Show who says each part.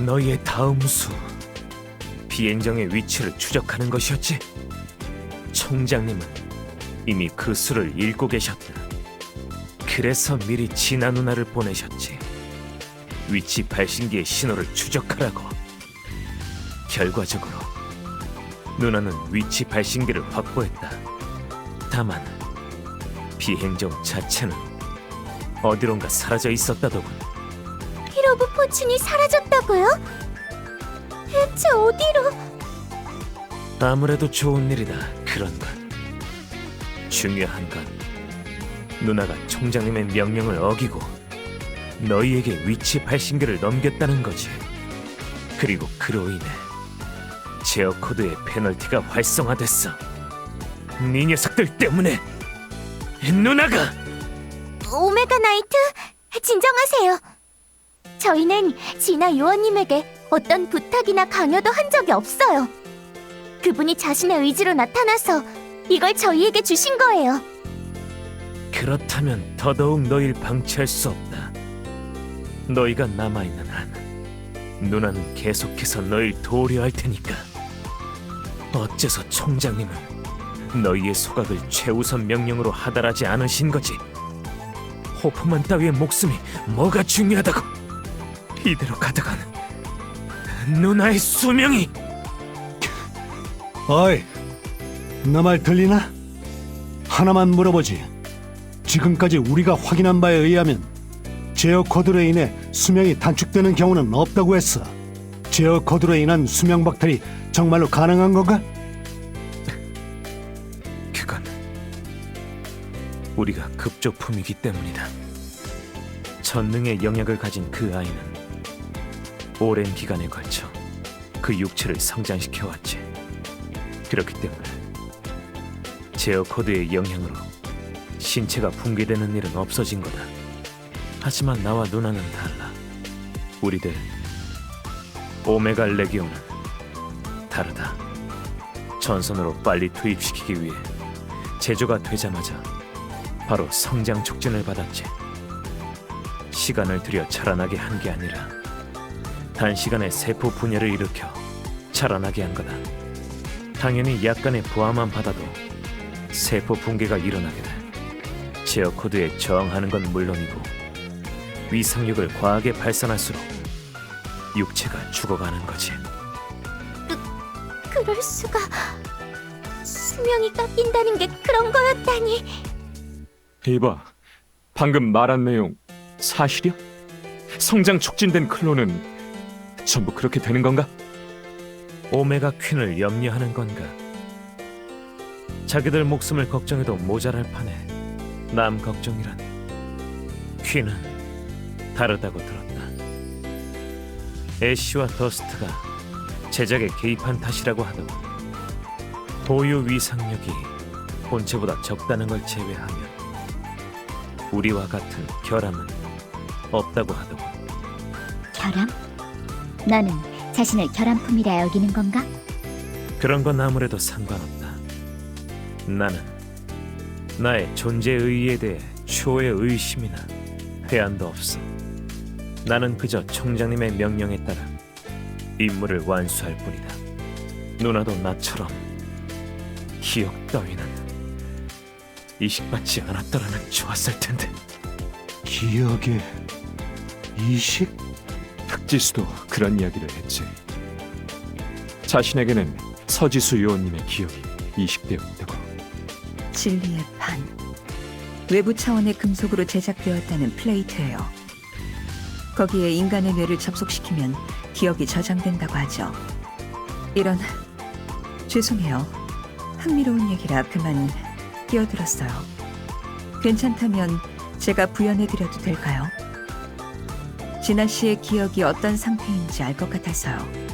Speaker 1: 너희의 다음 수 비행정의 위치를 추적하는 것이었지. 총장님은 이미 그 수를 읽고 계셨다. 그래서 미리 진아 누나를 보내셨지. 위치 발신기의 신호를 추적하라고. 결과적으로 누나는 위치 발신기를 확보했다. 다만 비행정 자체는 어디론가 사라져 있었다더군.
Speaker 2: 피로브 포춘이 사라졌다고요? 대체 어디로?
Speaker 1: 아무래도 좋은 일이다. 그런 건 중요한 건 누나가 총장님의 명령을 어기고 너희에게 위치 발신기를 넘겼다는 거지. 그리고 그로 인해 제어 코드의 페널티가 활성화됐어. 네 녀석들 때문에 누나가
Speaker 2: 오메가 나이트, 진정하세요. 저희는 진아 요원님에게 어떤 부탁이나 강요도 한 적이 없어요. 그분이 자신의 의지로 나타나서 이걸 저희에게 주신 거예요.
Speaker 1: 그렇다면 더더욱 너희를 방치할 수 없다. 너희가 남아있는 한 누나는 계속해서 너희를 도우려 할 테니까. 어째서 총장님은 너희의 소각을 최우선 명령으로 하달하지 않으신 거지? 호프만 따위의 목숨이 뭐가 중요하다고? 이대로 가다가는 누나의 수명이
Speaker 3: 어이, 나 말 들리나? 하나만 물어보지. 지금까지 우리가 확인한 바에 의하면 제어 코드로 인해 수명이 단축되는 경우는 없다고 했어. 제어 코드로 인한 수명 박탈이 정말로 가능한 건가?
Speaker 1: 그건 우리가 급조품이기 때문이다. 전능의 영역을 가진 그 아이는 오랜 기간에 걸쳐 그 육체를 성장시켜 왔지. 그렇기 때문에 제어 코드의 영향으로 신체가 붕괴되는 일은 없어진 거다. 하지만 나와 누나는 달라. 우리들 오메가 레기온은 다르다. 전선으로 빨리 투입시키기 위해 제조가 되자마자 바로 성장 촉진을 받았지. 시간을 들여 자라나게 한 게 아니라 단시간에 세포 분열을 일으켜 자라나게 한 거다. 당연히 약간의 부하만 받아도 세포 붕괴가 일어나게 돼. 제어 코드에 저항하는 건 물론이고 위상력을 과하게 발산할수록 육체가 죽어가는 거지.
Speaker 2: 그럴 수가. 수명이 깎인다는 게 그런 거였다니.
Speaker 4: 이봐, 방금 말한 내용 사실이야? 성장 촉진된 클론은 전부 그렇게 되는 건가?
Speaker 1: 오메가 퀸을 염려하는 건가? 자기들 목숨을 걱정해도 모자랄 판에 남 걱정이라니. 퀸은 다르다고 들었다. 애쉬와 더스트가 제작에 개입한 탓이라고 하더군. 보유 위상력이 본체보다 적다는 걸 제외하면 우리와 같은 결함은 없다고 하더군.
Speaker 2: 결함? 너는 자신을 결함품이라 여기는 건가?
Speaker 1: 그런 건 아무래도 상관없다. 나는 나의 존재 의의에 대해 초의 의심이나 회한도 없어. 나는 그저 총장님의 명령에 따라 임무를 완수할 뿐이다. 누나도 나처럼 기억 따위는 이식받지 않았더라면 좋았을 텐데.
Speaker 3: 기억의 이식?
Speaker 4: 흑지수도 그런 이야기를 했지. 자신에게는 서지수 요원님의 기억이 이식되어 있다고.
Speaker 5: 진리의 판. 외부 차원의 금속으로 제작되었다는 플레이트예요. 거기에 인간의 뇌를 접속시키면 기억이 저장된다고 하죠. 이런 죄송해요. 흥미로운 얘기라 그만 끼어들었어요. 괜찮다면 제가 부연해 드려도 될까요? 진아 씨의 기억이 어떤 상태인지 알 것 같아서요.